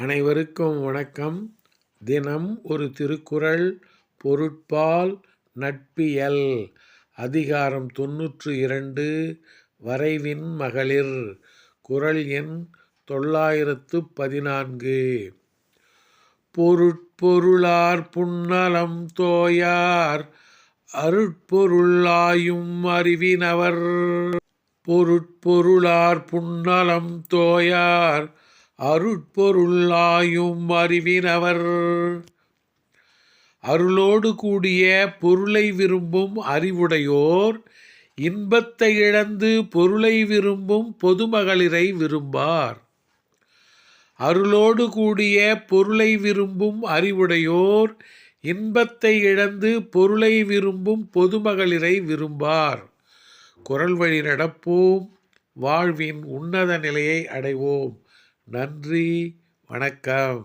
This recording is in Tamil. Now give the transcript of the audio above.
அனைவருக்கும் வணக்கம். தினம் ஒரு திருக்குறள் பொருட்பால் நட்பியல். அதிகாரம் தொன்னூற்று இரண்டு வரைவின் மகளிர். குரல் எண் தொள்ளாயிரத்து பதினான்கு. பொருட்பொருளார் புன்னலம் தோயார் அருட்பொருளாயும் அறிவினவர். பொருட்பொருளார் புன்னலம் தோயார் அருட்பொருளாயும் அறிவினவர். அருளோடு கூடிய பொருளை விரும்பும் அறிவுடையோர் இன்பத்தை இழந்து பொருளை விரும்பும் பொதுமகளிரை விரும்பார். அருளோடு கூடிய பொருளை விரும்பும் அறிவுடையோர் இன்பத்தை இழந்து பொருளை விரும்பும் பொதுமகளிரை விரும்பார். குரல் வழி நடப்போம். வாழ்வின் உன்னத நிலையை அடைவோம். நன்றி வணக்கம்.